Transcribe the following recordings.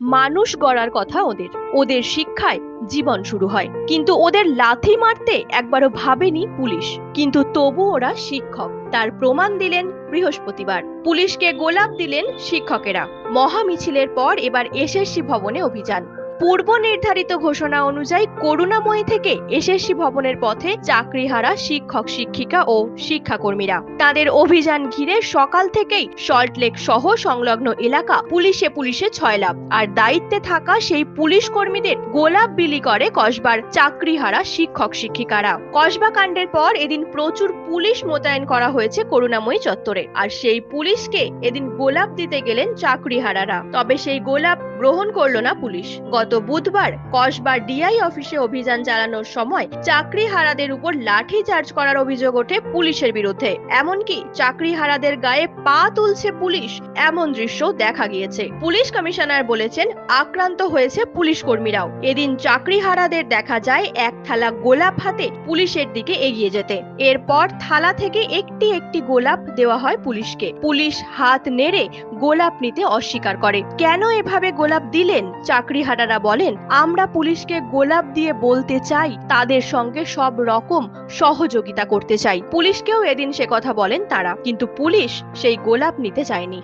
মানুষ গড়ার কথা ওদের। ওদের শিক্ষায় জীবন শুরু হয়। কিন্তু ওদের লাথি মারতে একবারও ভাবেনি পুলিশ। কিন্তু তবু ওরা শিক্ষক। তার প্রমাণ দিলেন বৃহস্পতিবার। পুলিশকে গোলাপ দিলেন শিক্ষকেরা। মহা মিছিলের পর এবার এসএসসি ভবনে অভিযান। পূর্ব নির্ধারিত ঘোষণা অনুযায়ী করুণাময়ী থেকে এসএসসি ভবনের পথে চাকরিহারা শিক্ষক শিক্ষিকা ও শিক্ষাকর্মীরা। তাদের অভিযান ঘিরে সকাল থেকেই সল্টলেক সহ সংলগ্ন এলাকা পুলিশে পুলিশে ছয়লাভ আর দায়িত্বে থাকা সেই পুলিশ কর্মীদের গোলাপ বিলি করে কসবার চাকরিহারা শিক্ষক শিক্ষিকারা। কসবা কাণ্ডের পর এদিন প্রচুর পুলিশ মোতায়েন করা হয়েছে করুণাময়ী চত্বরে। আর সেই পুলিশকে এদিন গোলাপ দিতে গেলেন চাকরিহারারা। তবে সেই গোলাপ গ্রহণ করল না পুলিশ। গত বুধবার কসবা ডিআই অফিসে অভিযান চালানোর সময় চাকরিহারাদের উপর লাঠি চার্জ করার অভিযোগ ওঠে পুলিশের বিরুদ্ধে। এমনকি চাকরিহারাদের গায়ে পা তুলছে পুলিশ, এমন দৃশ্য দেখা গিয়েছে। পুলিশ কমিশনার বলেছেন, আক্রান্ত হয়েছে পুলিশ কর্মীরাও। এদিন চাকরিহারাদের দেখা যায় এক থালা গোলাপ হাতে পুলিশের দিকে এগিয়ে যেতে। এরপর থালা থেকে একটি একটি গোলাপ দেওয়া হয় পুলিশকে। পুলিশ হাত নেড়ে গোলাপ নিতে অস্বীকার করে। কেন এভাবে গোলাপ দিলেন? চাকরিহারারা বলেন, আমরা পুলিশকে গোলাপ দিয়ে বলতে চাই, তাদের সঙ্গে সব রকম সহযোগিতা করতে চাই। পুলিশকেও এদিন সে কথা বলেন তারা, কিন্তু পুলিশ সেই গোলাপ নিতে চায়নি।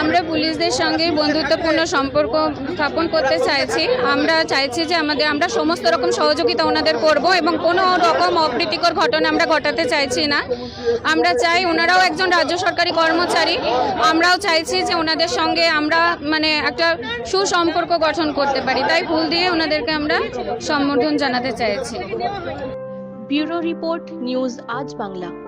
আমরা পুলিশদের সঙ্গে বন্ধুত্বপূর্ণ সম্পর্ক স্থাপন করতে চাইছি। আমরা চাইছি যে আমাদের, আমরা সমস্ত রকম সহযোগিতা ওনাদের করব এবং কোনো রকম অপ্রীতিকর ঘটনা আমরা ঘটাতে চাইছি না। আমরা চাই ওনারাও একজন রাজ্য সরকারি কর্মচারী। আমরাও চাইছি যে ওনাদের সঙ্গে আমরা মানে একটা সুসম্পর্ক গঠন করতে পারি। তাই ফুল দিয়ে ওনাদেরকে আমরা সম্বোধন জানাতে চাইছি। ব্যুরো রিপোর্ট নিউজ আজ বাংলা।